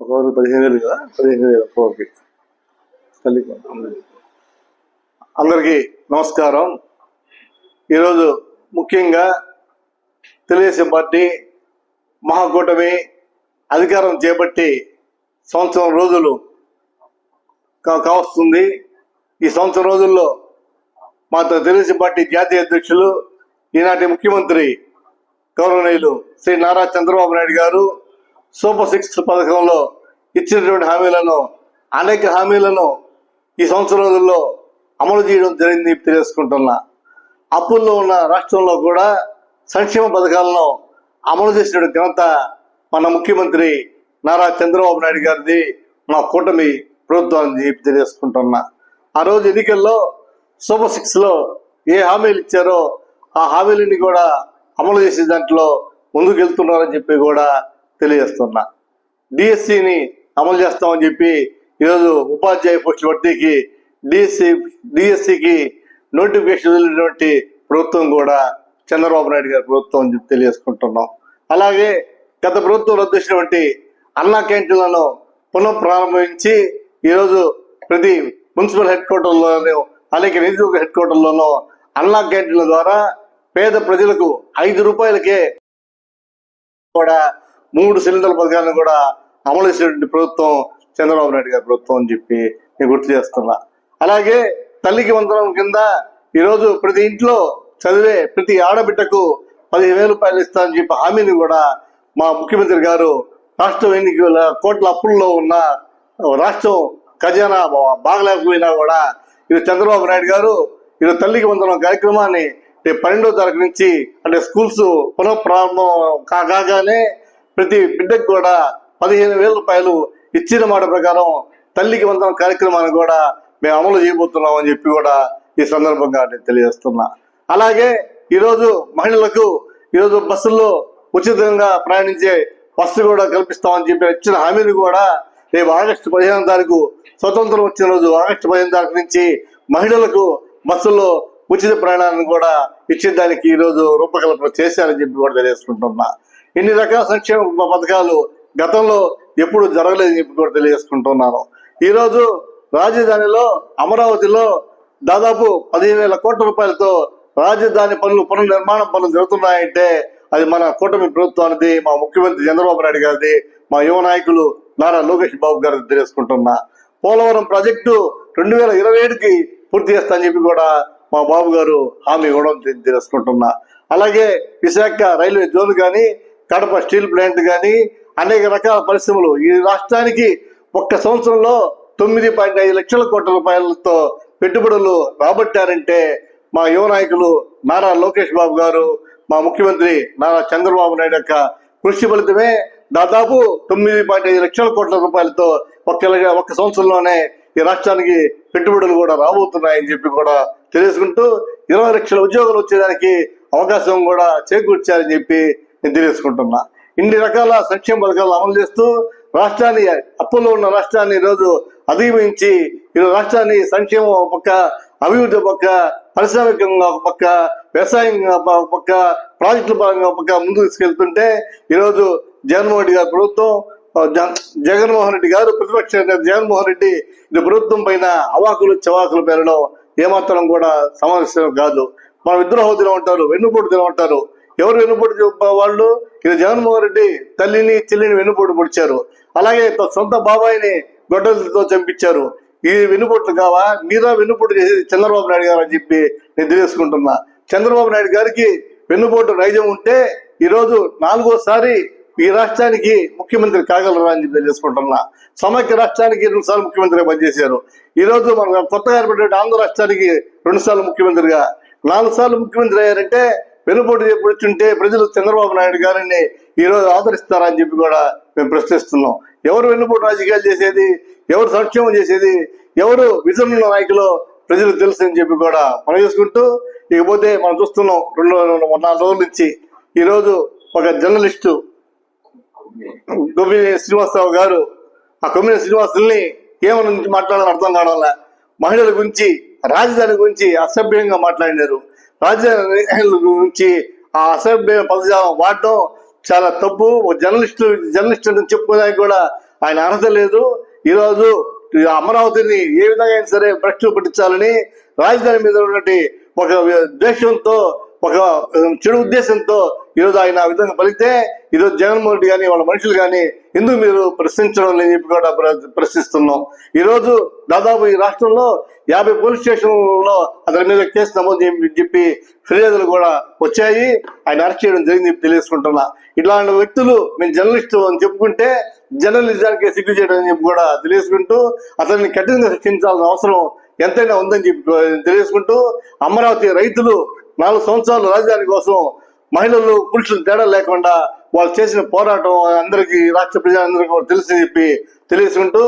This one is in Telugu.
ఒక రోజు పదిహేను వేలు కదా? పదిహేను వేలు. ఒక్కొక్కరికి తల్లి అందరికీ నమస్కారం. ఈరోజు ముఖ్యంగా తెలుగుదేశం పార్టీ మహాకూటమి అధికారం చేపట్టి సంవత్సరం రోజులు కా- కావస్తుంది. ఈ సంవత్సరం రోజుల్లో మా తెలుగుదేశం పార్టీ జాతీయ అధ్యక్షులు ఈనాటి ముఖ్యమంత్రి గౌరవనీయులు శ్రీ నారా చంద్రబాబు నాయుడు గారు సూపర్ సిక్స్ పథకంలో ఇచ్చినటువంటి హామీలను అనేక హామీలను ఈ సంవత్సరం రోజుల్లో అమలు చేయడం జరిగింది తెలియజేసుకుంటున్నా. అప్పుల్లో ఉన్న రాష్ట్రంలో కూడా సంక్షేమ పథకాలను అమలు చేసిన ఘనత మన ముఖ్యమంత్రి నారా చంద్రబాబు నాయుడు గారిది మా కూటమి ప్రభుత్వాన్ని చెప్పి తెలియజేసుకుంటున్నా. ఆ రోజు ఎన్నికల్లో సూపర్ సిక్స్లో ఏ హామీలు ఇచ్చారో ఆ హామీలని కూడా అమలు చేసే దాంట్లో ముందుకెళ్తున్నారని చెప్పి కూడా తెలియజేస్తున్నా. డిఎస్సిని అమలు చేస్తామని చెప్పి ఈరోజు ఉపాధ్యాయ పోస్టు భర్తీకి డిఎస్సి డిఎస్సికి నోటిఫికేషన్ వదిలినటువంటి ప్రభుత్వం కూడా చంద్రబాబు నాయుడు గారి ప్రభుత్వం అని చెప్పి తెలియజేసుకుంటున్నాం. అలాగే గత ప్రభుత్వం రద్దు చేసినటువంటి అన్నా క్యాంటీన్లను పునః ప్రారంభించి ఈరోజు ప్రతి మున్సిపల్ హెడ్ క్వార్టర్లోనూ అలాగే నియోజకవర్గ హెడ్ క్వార్టర్లోనూ అన్నా క్యాంటీన్ల ద్వారా పేద ప్రజలకు ఐదు రూపాయలకే కూడా మూడు సిలిండర్ల పథకాలను కూడా అమలు చేసినటువంటి ప్రభుత్వం చంద్రబాబు నాయుడు గారి ప్రభుత్వం అని చెప్పి నేను గుర్తు చేస్తున్నా. అలాగే తల్లికి వందనం కింద ఈరోజు ప్రతి ఇంట్లో చదివే ప్రతి ఆడబిడ్డకు పదిహేను వేల రూపాయలు ఇస్తానని చెప్పి హామీని కూడా మా ముఖ్యమంత్రి గారు రాష్ట్రం ఎన్నికల కోట్ల అప్పుల్లో ఉన్న రాష్ట్రం ఖజానా బాగలేకపోయినా కూడా ఇది చంద్రబాబు నాయుడు గారు ఇది తల్లికి వందనం కార్యక్రమాన్ని రేపు పన్నెండో తారీఖు నుంచి అంటే స్కూల్స్ పునఃప్రారంభం కా- కాగానే ప్రతి బిడ్డకు కూడా పదిహేను వేల రూపాయలు ఇచ్చిన మాట ప్రకారం తల్లికి వందనం కార్యక్రమాన్ని కూడా మేము అమలు చేయబోతున్నాం అని చెప్పి కూడా ఈ సందర్భంగా నేను తెలియజేస్తున్నా. అలాగే ఈరోజు మహిళలకు ఈరోజు బస్సుల్లో ఉచితంగా ప్రయాణించే బస్సు కూడా కల్పిస్తామని చెప్పి ఇచ్చిన హామీని కూడా రేపు ఆగస్టు పదిహేను తారీఖు స్వతంత్రం వచ్చిన రోజు ఆగస్టు పదిహేను తారీఖు నుంచి మహిళలకు బస్సుల్లో ఉచిత ప్రయాణాన్ని కూడా ఇచ్చేదానికి దానికి ఈరోజు రూపకల్పన చేశారని చెప్పి కూడా తెలియజేసుకుంటున్నా. ఇన్ని రకాల సంక్షేమ పథకాలు గతంలో ఎప్పుడు జరగలేదని చెప్పి కూడా తెలియజేసుకుంటున్నాను. ఈరోజు రాజధానిలో అమరావతిలో దాదాపు పదిహేను వేల కోట్ల రూపాయలతో రాజధాని పనులు పునర్నిర్మాణ పనులు జరుగుతున్నాయంటే అది మన కూటమి ప్రభుత్వానికి మా ముఖ్యమంత్రి చంద్రబాబు నాయుడు గారిది మా యువ నాయకులు నారా లోకేష్ బాబు గారు తెలియజేసుకుంటున్నా. పోలవరం ప్రాజెక్టు రెండు వేల ఇరవై ఏడుకి పూర్తి చేస్తా అని చెప్పి కూడా మా బాబు గారు హామీ ఇవ్వడం తెలుసుకుంటున్నా అలాగే విశాఖ రైల్వే జోన్ కానీ కడప స్టీల్ ప్లాంట్ కానీ అనేక రకాల పరిశ్రమలు. ఈ రాష్ట్రానికి ఒక్క సంవత్సరంలో తొమ్మిది పాయింట్ ఐదు లక్షల కోట్ల రూపాయలతో పెట్టుబడులు రాబట్టారంటే మా యువ నాయకులు నారా లోకేష్ బాబు గారు మా ముఖ్యమంత్రి నారా చంద్రబాబు నాయుడు యొక్క కృషి ఫలితమే దాదాపు తొమ్మిది పాయింట్ ఐదు లక్షల కోట్ల రూపాయలతో ఒక్క ఒక్క సంవత్సరంలోనే ఈ రాష్ట్రానికి పెట్టుబడులు కూడా రాబోతున్నాయని చెప్పి కూడా తెలుసుకుంటూ ఇరవై లక్షల ఉద్యోగాలు వచ్చేదానికి అవకాశం కూడా చేకూర్చారని చెప్పి నేను తెలియజేసుకుంటున్నా ఇన్ని రకాల సంక్షేమ పథకాలు అమలు చేస్తూ రాష్ట్రాన్ని అప్పుల్లో ఉన్న రాష్ట్రాన్ని ఈరోజు అధిగమించి ఈరోజు రాష్ట్రాన్ని సంక్షేమం ఒక పక్క అభివృద్ధి పక్క పారిశ్రామికంగా ఒక పక్క వ్యవసాయంగా ఒక పక్క ప్రాజెక్టుల పరంగా ఒక పక్క ముందుకు తీసుకెళ్తుంటే ఈరోజు జగన్మోహన్ రెడ్డి గారి ప్రభుత్వం జ- జగన్మోహన్ రెడ్డి గారు ప్రతిపక్ష నేత జగన్మోహన్ రెడ్డి ఇది ప్రభుత్వం పైన అవాకులు చవాకులు పెరగడం ఏమాత్రం కూడా సమావేశం కాదు. మన విద్రోహ దినం ఉంటారు వెన్నుపోటు దినం ఉంటారు ఎవరు వెన్నుపోటు వాళ్ళు? ఇది జగన్మోహన్ రెడ్డి తల్లిని చెల్లిని వెన్నుపోటు పొడిచారు. అలాగే తన సొంత బాబాయిని గొడ్డలతో చంపించారు. ఈ వెన్నుపోట్లు కావా? మీరా వెన్నుపోటు చేసేది చంద్రబాబు నాయుడు గారు అని చెప్పి నేను తెలియజేసుకుంటున్నా. చంద్రబాబు నాయుడు గారికి వెన్నుపోటు నైజం ఉంటే ఈరోజు నాలుగోసారి ఈ రాష్ట్రానికి ముఖ్యమంత్రి కాగలరా అని చెప్పి తెలియజేసుకుంటున్నా. సమైక్య రాష్ట్రానికి రెండు సార్లు ముఖ్యమంత్రిగా పనిచేశారు. ఈ రోజు మన కొత్తగా ఏర్పడిన ఆంధ్ర రాష్ట్రానికి రెండు సార్లు ముఖ్యమంత్రిగా. నాలుగు సార్లు ముఖ్యమంత్రి అయ్యారంటే వెనుపోటు చేపడుచుంటే ప్రజలు చంద్రబాబు నాయుడు గారిని ఈ రోజు ఆదరిస్తారా అని చెప్పి కూడా మేము ప్రశ్నిస్తున్నాం. ఎవరు వెన్నుపోటు రాజకీయాలు చేసేది? ఎవరు సంక్షేమం చేసేది? ఎవరు విజన్ నాయకులు? ప్రజలకు తెలుసు అని చెప్పి కూడా మనం చేసుకుంటూ ఇకపోతే మనం చూస్తున్నాం రెండు నాలుగు రోజుల నుంచి ఈ రోజు ఒక జర్నలిస్టు గొమ్మిని శ్రీనివాసరావు గారు ఆ గొమ్మిని శ్రీనివాసుల్ని ఏమని మాట్లాడాలని అర్థం కావడం మహిళల గురించి రాజధాని గురించి అసభ్యంగా మాట్లాడినారు. రాజధాని గురించి ఆ అసభ్య పదజాలం వాడడం చాలా తప్పు. ఒక జర్నలిస్టు జర్నలిస్ట్ అని చెప్పుకోవడానికి కూడా ఆయన అర్హత లేదు. ఈరోజు ఈ అమరావతిని ఏ విధంగా అయినా సరే ప్రశ్నలు పట్టించాలని రాజధాని మీద ఉన్నటువంటి ఒక ద్వేషంతో ఒక చెడు ఉద్దేశంతో ఈరోజు ఆయన ఆ విధంగా పలికితే ఈరోజు జగన్మోహన్ రెడ్డి కానీ వాళ్ళ మనుషులు కానీ ఎందుకు మీరు ప్రశ్నించడం లేని చెప్పి కూడా ప్ర- ప్రశ్నిస్తున్నాం. ఈరోజు దాదాపు ఈ రాష్ట్రంలో యాభై పోలీస్ స్టేషన్లో అతని మీద కేసు నమోదు చెప్పి ఫిర్యాదులు కూడా వచ్చాయి. ఆయన అరెస్ట్ చేయడం జరిగింది చెప్పి తెలియజేసుకుంటున్నా. ఇట్లాంటి వ్యక్తులు మేము జర్నలిస్టు అని చెప్పుకుంటే జర్నలిజానికి సిగ్గు చేయడం అని చెప్పి కూడా తెలియజేసుకుంటూ అతన్ని కఠినంగా శిక్షించాల్సిన అవసరం ఎంతైనా ఉందని చెప్పి తెలియజేసుకుంటూ అమరావతి రైతులు నాలుగు సంవత్సరాలు రాజధాని కోసం మహిళలు పురుషులు తేడా లేకుండా వాళ్ళు చేసిన పోరాటం అందరికీ రాష్ట్ర ప్రజలందరికీ కూడా తెలుసు చెప్పి తెలియజేసుకుంటూ